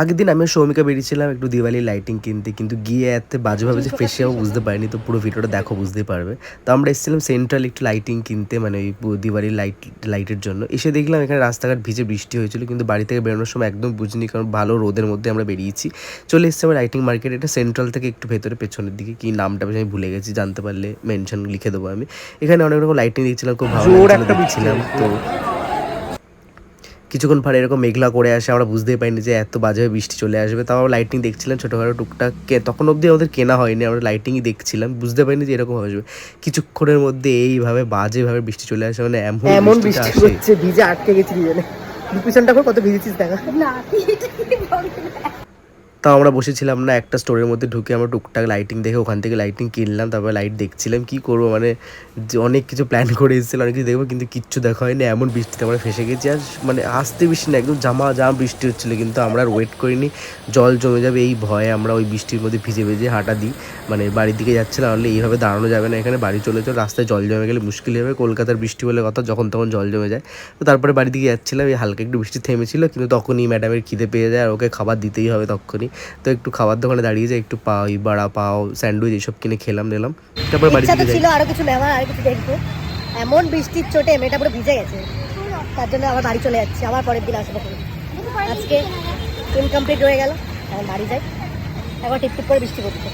আগের দিন আমি সৌমিকা বেরিয়েছিলাম একটু দিওয়ালি লাইটিং কিনতে কিন্তু গিয়ে এত বাজেভাবে যে ফেসেও বুঝতে পারিনি তো পুরো ভিডিওটা দেখো বুঝতে পারবে। তো আমরা এসেছিলাম সেন্ট্রাল একটু লাইটিং কিনতে মানে ওই দিওয়ালির লাইট লাইটের জন্য। এসে দেখলাম এখানে রাস্তাঘাট ভিজে বৃষ্টি হয়েছিল কিন্তু বাড়ি থেকে বেরোনোর সময় একদম বুঝিনি কারণ ভালো রোদের মধ্যে আমরা বেরিয়েছি। চলে এসেছি আমার লাইটিং মার্কেট এটা সেন্ট্রাল থেকে একটু ভেতরে পেছনের দিকে কি নামটা আমি ভুলে গেছি জানতে পারলে মেনশন লিখে দেবো আমি। এখানে অনেক রকম লাইটিং দেখছিলাম খুব ভালো দেখছিলাম তো কিছুক্ষণ পরে এরকম মেঘলা করে আসে আমরা বুঝতেই পাইনি যে এত বাজে বৃষ্টি চলে আসবে। তাও আমরা লাইটিং দেখছিলাম ছোটোখাটো টুকটাক কে তখন অবধি আমাদের কেনা হয়নি আমরা লাইটিংই দেখছিলাম বুঝতে পারিনি যে এরকম আসবে কিছুক্ষণের মধ্যে এইভাবে বাজেভাবে বৃষ্টি চলে আসে মানে এমন এমন বৃষ্টি হচ্ছে ভিজে আটকে গেছি দুজনে। পিছনটা কত ভিজেছিস দেখা। না। তাও আমরা বসেছিলাম না, একটা স্টোরের মধ্যে ঢুকে আমরা টুকটাক লাইটিং দেখে ওখান থেকে লাইটিং কিনলাম, তারপরে লাইট দেখছিলাম, কি করব? মানে যে অনেক কিছু প্ল্যান করে এসেছিলাম, অনেক কিছু দেখব, কিন্তু কিচ্ছু দেখা হয়নি, এমন বৃষ্টিতে আমরা ফেসে গেছি, আর মানে আসতে বৃষ্টি না, একদম জামা জামা বৃষ্টি হচ্ছিল, কিন্তু আমরা আর ওয়েট করিনি, জল জমে যাবে এই ভয়ে আমরা ওই বৃষ্টির মধ্যে ভিজে ভিজে হাঁটা দিই মানে বাড়ির দিকে যাচ্ছিলাম নাহলে এইভাবে দাঁড়ানো যাবে না, এখানে বাড়ি চলে চল রাস্তায় জল জমে গেলে মুশকিল হবে কলকাতার বৃষ্টি বলে কথা, যখন তখন জল জমে যায়, তো তারপরে বাড়ি দিকে যাচ্ছিলাম, এই হালকা একটু বৃষ্টি থেমেছিল, কিন্তু তখনই ম্যাডামের খিদে পেয়ে যায়, আর ওকে খাবার দিতেই হবে তখনই তো একটু খাবার দোকানে দাঁড়িয়ে যাই একটু পাও বড়া পাও স্যান্ডউইচ এইসব কিনে খেলাম নিলাম। তারপর বাড়ি ছিল আরও কিছু নেওয়ার আর কিছু দেখব। এমন বৃষ্টির চোটে মেয়েটা পুরো ভিজে গেছে। তার জন্য আবার বাড়ি চলে যাচ্ছে আবার পরের দিন আসব আজকে ইনকমপ্লিট হয়ে গেল এখন বাড়ি যাই। একবার টিপ টিপ করে বৃষ্টি পড়ছে।